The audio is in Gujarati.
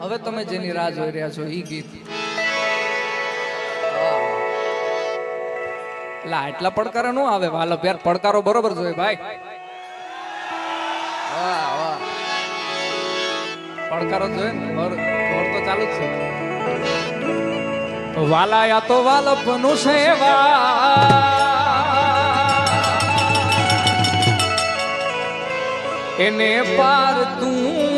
હવે તમે જેની રાહ જોઈ રહ્યા છો એ ગીત. લા, એટલા પડકારો નો આવે. વાલો યાર પડકારો બરોબર જોઈએ ભાઈ. પડકારો જોઈએ ને મોર તો ચાલુ જ છે. વાલાયા તો વાલપનું સેવા. એને પાર તું